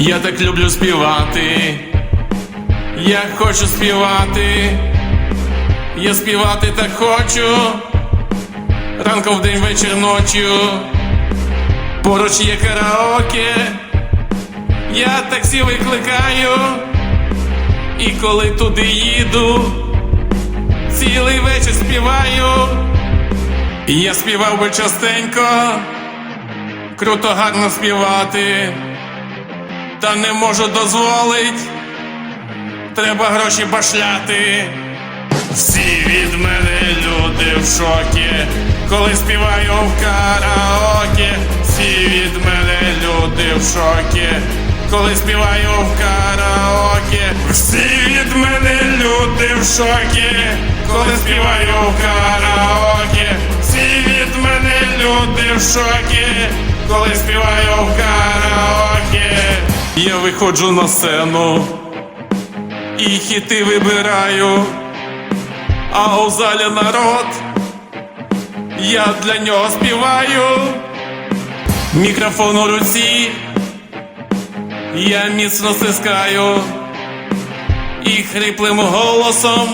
Я так люблю співати, я хочу співати, я співати так хочу, ранком в день вечір ночю, поруч є караоке, я таксі викликаю, і коли туди їду, цілий вечір співаю, я співав би частенько, круто гарно співати та не можу дозволить. Треба гроші башляти. Всі від мене люди в шокі, коли співаю в караоке. Всі від мене люди в шокі, коли співаю в караоке. Всі від мене люди в шокі, коли співаю в караоке. Всі від мене люди в шокі, коли співаю виходжу на сцену і хіти вибираю, а у залі народ, я для нього співаю, мікрофон у руці, я міцно стискаю і хриплим голосом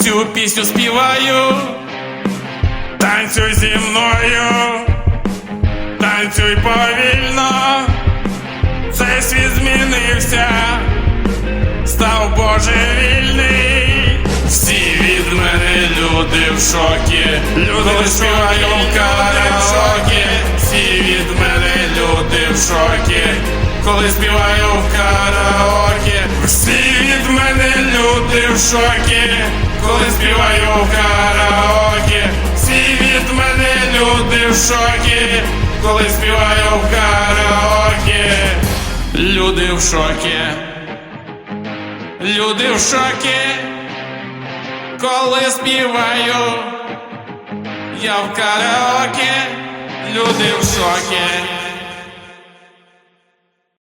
цю пісню співаю. Танцюй зі мною, танцюй повільно. Цей став божевільний. Всі від мене люди в шокі, люди співаю в караоке. Всі від мене люди в шокі, коли співаю в караоке. Всі від мене люди в шокі, коли співаю в караоке. Всі від мене люди в шокі, коли співаю в караоке. Люди в шокі. Люди в шокі. Коли співаю. Я в караоке. Люди в шокі.